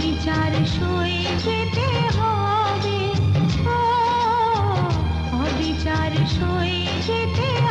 বিচার সয়ে যেতে হবে। অবিচার সয়ে যেতে